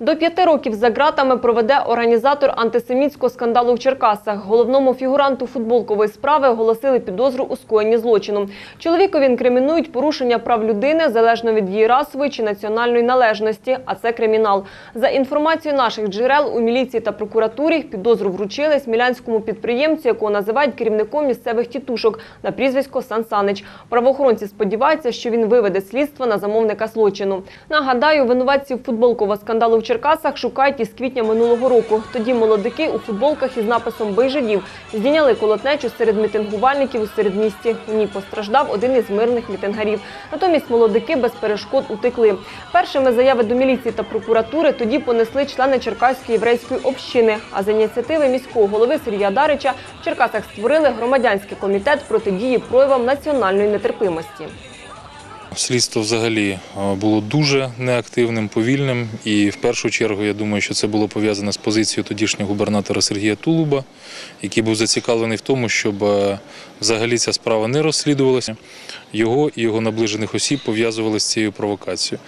До п'яти років за ґратами проведе організатор антисемітського скандалу в Черкасах. Головному фігуранту футболкової справи оголосили підозру у скоєнні злочину. Чоловікові інкримінують порушення прав людини залежно від її расової чи національної належності, а це кримінал. За інформацією наших джерел у міліції та прокуратурі підозру вручили смілянському підприємцю, якого називають керівником місцевих тітушок на прізвисько Сан Санич. Правоохоронці сподіваються, що він виведе слідство на замовника злочину. Нагадаю, винуватців футболкового скандалу в Черкасах шукають із квітня минулого року. Тоді молодики у футболках із написом «Бий жидів» здійняли колотнечу серед мітингувальників у середмісті. У ній постраждав один із мирних мітингарів. Натомість молодики без перешкод утекли. Першими заяви до міліції та прокуратури тоді понесли члени Черкаської єврейської общини. А за ініціативи міського голови Сергія Дарича в Черкасах створили громадянський комітет протидії проявам національної нетерпимості. Слідство взагалі е, було дуже неактивним, повільним, і в першу чергу я думаю, що це було пов'язано з позицією тодішнього губернатора Сергія Тулуба, який був зацікавлений в тому, щоб е, взагалі ця справа не розслідувалася. Його і його наближених осіб пов'язували з цією провокацією.